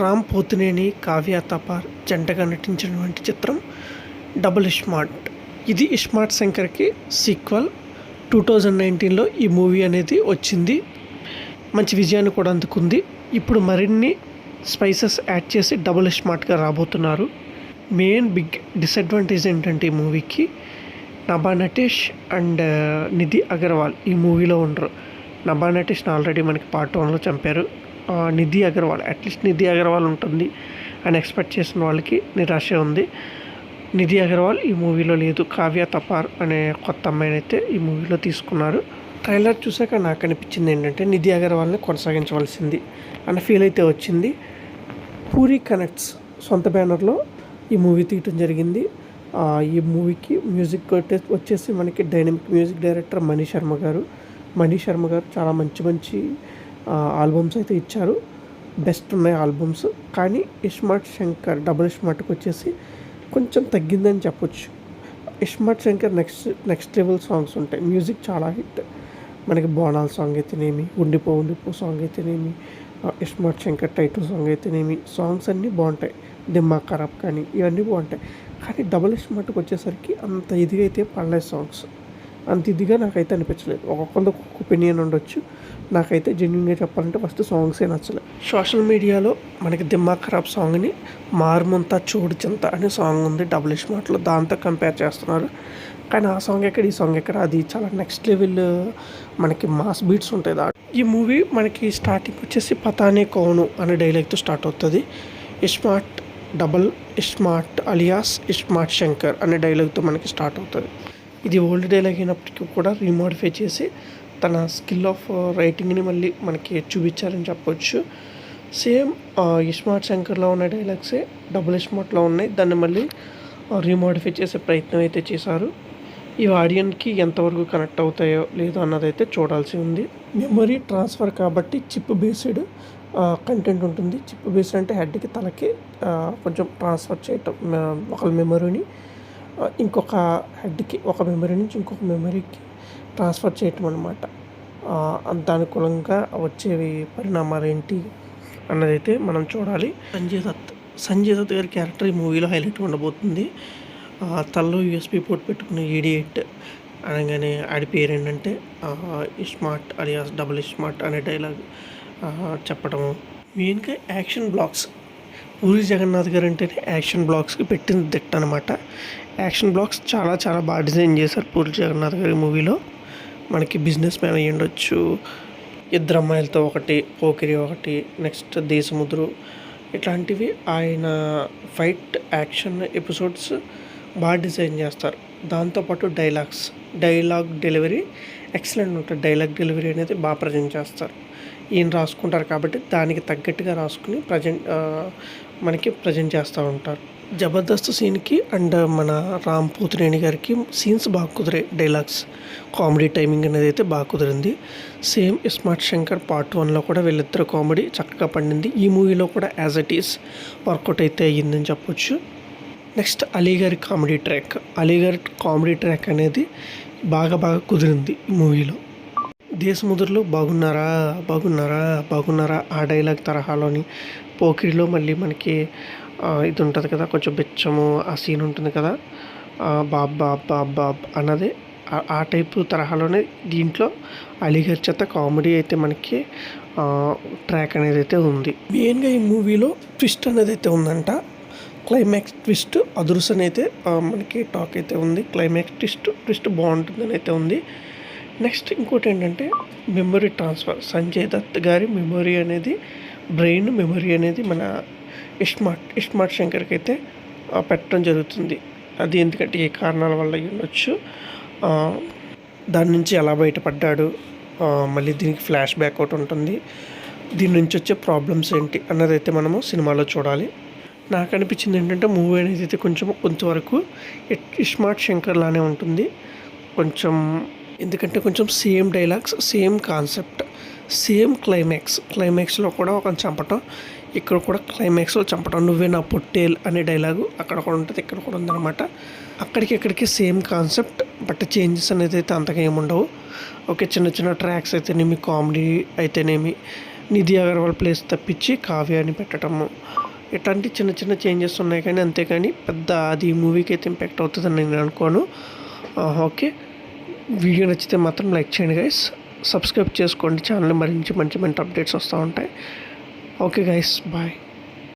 రామ్ పోతినేని కావ్య తపార్ జంటగా నటించినటువంటి చిత్రం డబుల్ ఇస్మార్ట్ ఇది ఇస్మార్ట్ శంకర్కి సీక్వల్. టూ థౌజండ్ నైన్టీన్లో ఈ మూవీ అనేది వచ్చింది. మంచి విజయాన్ని కూడా అందుకుంది. ఇప్పుడు మరిన్ని స్పైసెస్ యాడ్ చేసి డబుల్ స్మార్ట్గా రాబోతున్నారు. మెయిన్ బిగ్ డిసడ్వాంటేజ్ ఏంటంటే ఈ మూవీకి నభా నటేష్ అండ్ నిధి అగర్వాల్ ఈ మూవీలో ఉండరు. నభా నటేష్ని ఆల్రెడీ మనకి పార్ట్ వన్లో చంపారు. నిధి అగర్వాల్ అట్లీస్ట్ నిధి అగర్వాల్ ఉంటుంది అని ఎక్స్పెక్ట్ చేసిన వాళ్ళకి నిరాశ ఉంది. నిధి అగర్వాల్ ఈ మూవీలో లేదు. కావ్య తపార్ అనే కొత్త అమ్మాయిని అయితే ఈ మూవీలో తీసుకున్నారు. ట్రైలర్ చూసాక నాకు అనిపించింది ఏంటంటే నిధి అగర్వాల్ని కొనసాగించవలసింది అన్న ఫీల్ అయితే వచ్చింది. పూరి కనెక్ట్స్ సొంత బ్యానర్లో ఈ మూవీ తీయటం జరిగింది. ఈ మూవీకి మ్యూజిక్ కొట్టే- వచ్చేసి మనకి dynamic music director Mani Sharma garu. Mani Sharma గారు చాలా మంచి మంచి ఆల్బమ్స్ అయితే ఇచ్చారు. బెస్ట్ ఉన్నాయి ఆల్బమ్స్ కానీ ఇస్మార్ట్ శంకర్ డబుల్ ఇస్మార్ట్కి వచ్చేసి కొంచెం తగ్గిందని చెప్పొచ్చు. ISmart Shankar next next level songs ఉంటాయి. మ్యూజిక్ చాలా హిట్ మనకి బోనాల్ సాంగ్ అయితేనేమి ఉండిపో ఉండిపో సాంగ్ అయితేనేమి ఆ, ఇస్మార్ట్ శంకర్ టైటిల్ సాంగ్ అయితేనేమి సాంగ్స్ అన్నీ బాగుంటాయి. దిమ్మా ఖరాబ్ కానీ ఇవన్నీ బాగుంటాయి. కానీ డబుల్ ఇస్మార్ట్కి వచ్చేసరికి అంత ఇదిగా అయితే పడలేదు సాంగ్స్ అంత ఇదిగా నాకైతే అనిపించలేదు. ఒక్కొక్కరికి ఒక్కొక్క ఒపీనియన్ ఉండొచ్చు. నాకైతే జెన్యున్గా చెప్పాలంటే ఫస్ట్ సాంగ్సే నచ్చలేదు సోషల్ మీడియాలో మనకి దిమ్మా ఖరాబ్ సాంగ్ని మార్ముంత చూడు చింత అనే సాంగ్ ఉంది డబుల్ స్మార్ట్లో దాంతో కంపేర్ చేస్తున్నారు. కానీ ఆ సాంగ్ ఎక్కడ ఈ సాంగ్ ఎక్కడ అది చాలా నెక్స్ట్ లెవెల్ మనకి మాస్ బీట్స్ ఉంటాయి దా ఈ మూవీ మనకి స్టార్టింగ్ వచ్చేసి పతానే కౌను అనే డైలాగ్తో స్టార్ట్ అవుతుంది. ఇస్మార్ట్ డబల్ ఇస్మార్ట్ అలియాస్ ఇస్మార్ట్ శంకర్ అనే డైలాగ్తో మనకి స్టార్ట్ అవుతుంది. ఇది ఓల్డ్ డైలాగ్ అయినప్పటికీ కూడా రీమోడిఫై చేసి తన స్కిల్ ఆఫ్ రైటింగ్ని మళ్ళీ మనకి చూపించారని చెప్పొచ్చు. సేమ్ ఇస్మార్ట్ శంకర్లో ఉన్న డైలాగ్సే డబుల్ ఇస్మార్ట్లో ఉన్నాయి. దాన్ని మళ్ళీ రీమోడిఫై చేసే ప్రయత్నం అయితే చేశారు. ఈ ఆడియన్కి ఎంతవరకు కనెక్ట్ అవుతాయో లేదో అన్నదైతే చూడాల్సి ఉంది. మెమరీ ట్రాన్స్ఫర్ కాబట్టి చిప్ బేస్డ్ కంటెంట్ ఉంటుంది. చిప్ బేస్డ్ అంటే హెడ్కి తలకి కొంచెం ట్రాన్స్ఫర్ చేయటం మ- ఒకళ్ళ మెమరీని ఇంకొక హెడ్కి ఒక మెమరీ నుంచి ఇంకొక మెమరీకి ట్రాన్స్ఫర్ చేయటం అనమాట దానుకూలంగా వచ్చేవి పరిణామాలు ఏంటి అన్నదైతే మనం చూడాలి. సంజయ్ దత్ సంజయ్ దత్ గారి క్యారెక్టర్ ఈ మూవీలో హైలైట్ ఉండబోతుంది. ఆ, తలలో పోర్ట్ పెట్టుకున్న ఈడియట్ అనగానే ఆడి పేరు ఏంటంటే స్మార్ట్ అలియాస్ డబుల్ స్మార్ట్ అనే డైలాగ్ చెప్పడము మెయిన్గా యాక్షన్ బ్లాక్స్ పూరి జగన్నాథ్ గారు అంటేనే యాక్షన్ బ్లాక్స్కి పెట్టిన దిట్ట అనమాట యాక్షన్ బ్లాక్స్ చాలా చాలా బాగా డిజైన్ చేశారు పూరి జగన్నాథ్ గారి మూవీలో. మనకి బిజినెస్ మ్యాన్ అయ్యి ఉండొచ్చు. ఇద్దరు అమ్మాయిలతో ఒకటి పోకిరి ఒకటి నెక్స్ట్ దేశముద్రు. ఇట్లాంటివి ఆయన ఫైట్ యాక్షన్ ఎపిసోడ్స్ బాగా డిజైన్ చేస్తారు. దాంతోపాటు డైలాగ్స్ డైలాగ్ డెలివరీ ఎక్సలెంట్ ఉంటుంది. డైలాగ్ డెలివరీ అనేది బాగా ప్రజెంట్ చేస్తారు. ఈయన రాసుకుంటారు కాబట్టి దానికి తగ్గట్టుగా రాసుకుని ప్రజెంట్ మనకి ప్రజెంట్ చేస్తూ ఉంటారు. జబర్దస్త్ సీన్కి అండ్ మన రామ్ పోతినేని గారికి సీన్స్ బాగా కుదిరాయి. డైలాగ్స్ కామెడీ టైమింగ్ అనేది అయితే బాగా కుదిరింది. సేమ్ స్మార్ట్ శంకర్ పార్ట్ వన్లో కూడా వీళ్ళిద్దరు కామెడీ చక్కగా పండింది. ఈ మూవీలో కూడా యాజ్ ఇట్ ఈస్ వర్కౌట్ అయితే అయ్యిందని చెప్పొచ్చు. నెక్స్ట్ అలీ గారి కామెడీ ట్రాక్. అలీ గారి కామెడీ ట్రాక్ అనేది బాగా బాగా కుదిరింది ఈ మూవీలో. దేశముద్రలో బాగున్నారా? బాగున్నారా? బాగున్నారా? ఆ డైలాగ్ తరహాలోని పోకిరిలో మళ్ళీ మనకి ఇది ఉంటుంది కదా కొంచెం బెచ్చము ఆ సీన్ ఉంటుంది కదా బాబ్ బాబ్ బాబ్ బాబ్ అన్నది. ఆ- టైపు తరహాలోనే దీంట్లో అలీగర్ చేత కామెడీ అయితే మనకి ట్రాక్ అనేది అయితే ఉంది మెయిన్గా ఈ మూవీలో ట్విస్ట్ అనేది అయితే ఉందంట క్లైమాక్స్ ట్విస్ట్ అదురుసని అయితే మనకి టాక్ అయితే ఉంది. క్లైమాక్స్ ట్విస్ట్ ట్విస్ట్ బాగుంటుందని అయితే ఉంది. నెక్స్ట్ ఇంకోటి ఏంటంటే మెమొరీ ట్రాన్స్ఫర్ సంజయ్ దత్ గారి మెమొరీ అనేది బ్రెయిన్ మెమరీ అనేది మన ఇస్మార్ట్ ఇస్మార్ట్ శంకర్కి అయితే పెట్టడం జరుగుతుంది. అది ఎందుకంటే ఏ కారణాల వల్ల ఉండొచ్చు. దాని నుంచి ఎలా బయటపడ్డాడు మళ్ళీ దీనికి ఫ్లాష్ బ్యాక్ ఒకటి ఉంటుంది. దీని నుంచి వచ్చే ప్రాబ్లమ్స్ ఏంటి అన్నది అయితే మనము సినిమాలో చూడాలి. నాకు అనిపించింది ఏంటంటే మూవీ అనేది అయితే కొంచెం కొంతవరకు ఇట్- ఇస్మార్ట్ శంకర్ లానే ఉంటుంది. కొంచెం ఎందుకంటే కొంచెం same dialogues same concept same climax. క్లైమాక్స్లో కూడా ఒక చంపటం ఇక్కడ కూడా క్లైమాక్స్లో చంపటం. నువ్వే నా పొట్టేల్ అనే డైలాగు అక్కడ కూడా ఉంటుంది ఇక్కడ కూడా ఉందన్నమాట. అక్కడికి ఇక్కడికి సేమ్ కాన్సెప్ట్ బట్ చేంజెస్ అనేది అయితే అంతగా ఏముండవు ఓకే చిన్న చిన్న ట్రాక్స్ అయితేనేమి కామెడీ అయితేనేమి నిధి అగర్వాల్ ప్లేస్ తప్పించి కావ్య అని పెట్టడము ఇట్లాంటి చిన్న చిన్న చేంజెస్ ఉన్నాయి కానీ అంతేకాని పెద్ద అది మూవీకి అయితే ఇంపాక్ట్ అవుతుందని నేను అనుకోను. ఓకే. వీడియో నచ్చితే మాత్రం లైక్ చేయండి గైస్ సబ్స్క్రైబ్ చేసుకోండి. ఛానల్ మరించి మంచి మంచి అప్డేట్స్ వస్తూ ఉంటాయి. Okay guys bye